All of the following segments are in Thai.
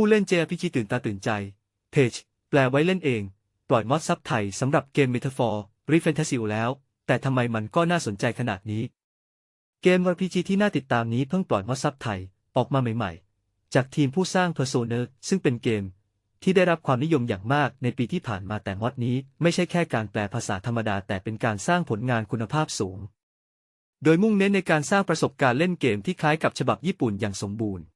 ผู้เล่น JRPG ตื่นตาตื่นใจ เพจแปลไว้เล่นเอง ปล่อยมอดซับไทยสำหรับเกม Metaphor r e f a n t a s y แล้ว แต่ทำไมมันก็น่าสนใจขนาดนี้ เกม RPG ที่น่าติดตามนี้เพิ่งปล่อยมอดซับไทยออกมาใหม่ ๆ จากทีมผู้สร้าง Persona ซึ่งเป็นเกม ที่ได้รับความนิยมอย่างมากในปีที่ผ่านมาแต่มอดนี้ ไม่ใช่แค่การแปลภาษาธรรมดาแต่เป็นการสร้างผลงานคุณภาพสูง โดยมุ่งเน้นในการสร้างประสบการณ์เล่นเกมที่คล้ายกับฉบับญี่ปุ่นอย่างสมบูรณ์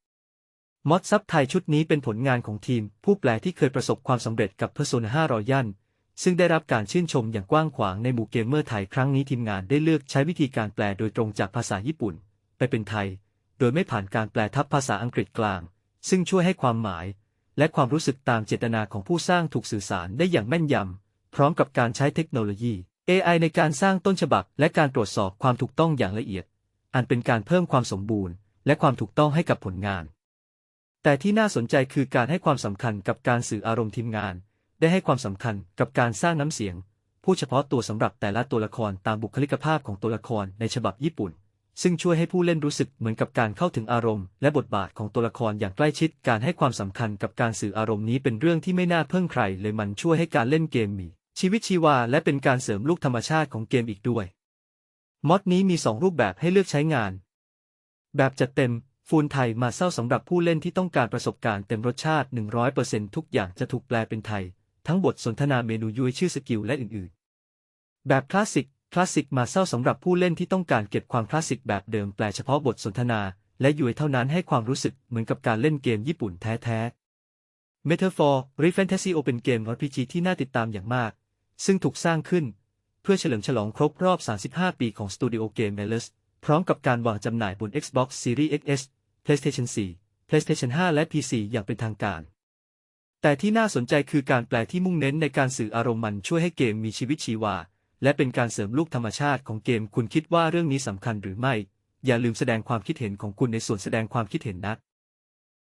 มอดซับไทยชุดนี้เป็นผลงานของทีม ผู้แปลที่เคยประสบความสำเร็จกับ Persona 5 Royal ซึ่งได้รับการชื่นชมอย่างกว้างขวางในหมู่เกมเมอร์ไทยครั้งนี้ทีมงานได้เลือกใช้วิธีการแปลโดยตรงจากภาษาญี่ปุ่น ไปเป็นไทย โดยไม่ผ่านการแปลทับภาษาอังกฤษกลาง ซึ่งช่วยให้ความหมาย และความรู้สึกตามเจตนาของผู้สร้างถูกสื่อสารได้อย่างแม่นยำพร้อมกับการใช้เทคโนโลยี AI ในการสร้างต้นฉบับ และการตรวจสอบความถูกต้องอย่างละเอียด อันเป็นการเพิ่มความสมบูรณ์ และความถูกต้องให้กับผลงาน แต่ที่น่าสนใจคือการให้ความสำคัญกับการสื่ออารมณ์ทีมงาน ได้ให้ความสำคัญกับการสร้างน้ำเสียง ผู้เฉพาะตัวสำหรับแต่ละตัวละครตามบุคลิกภาพของตัวละครในฉบับญี่ปุ่น ซึ่งช่วยให้ผู้เล่นรู้สึกเหมือนกับการเข้าถึงอารมณ์และบทบาทของตัวละครอย่างใกล้ชิด การให้ความสำคัญกับการสื่ออารมณ์นี้เป็นเรื่องที่ไม่น่าเพิ่งใคร เลยมันช่วยให้การเล่นเกมมีชีวิตชีวาและเป็นการเสริมลูกธรรมชาติของเกมอีกด้วย มอดนี้มี 2 รูปแบบให้เลือกใช้งาน แบบจัดเต็ม ฟูลไทยมาเศร้าสำหรับผู้เล่นที่ต้องการประสบการณ์เต็มรสชาติ 100%ทุกอย่างจะถูกแปลเป็นไทย ทั้งบทสนทนาเมนูยุ้ยชื่อสกิลและอื่นๆ แบบคลาสสิก คลาสสิกมาเศร้าสำหรับผู้เล่นที่ต้องการเก็บความคลาสสิกแบบเดิมแปลเฉพาะบทสนทนา และยุ้ยเท่านั้นให้ความรู้สึกเหมือนกับการเล่นเกมญี่ปุ่นแท้ๆ Metaphor r e Fantasy O เป็นเกม RPG ที่น่าติดตามอย่างมาก ซึ่งถูกสร้างขึ้น เพื่อเฉลิมฉลองครบรอบ 35 ปีของสตูดิโอเกม m e l u s พร้อมกับการวางจำหน่ายบน Xbox Series XS PlayStation 4 PlayStation 5 และ PC อย่างเป็นทางการ แต่ที่น่าสนใจคือการแปลที่มุ่งเน้นในการสื่ออารมณ์มันช่วยให้เกมมีชีวิตชีวา และเป็นการเสริมลูกธรรมชาติของเกมคุณคิดว่าเรื่องนี้สำคัญหรือไม่ อย่าลืมแสดงความคิดเห็นของคุณในส่วนแสดงความคิดเห็นนะ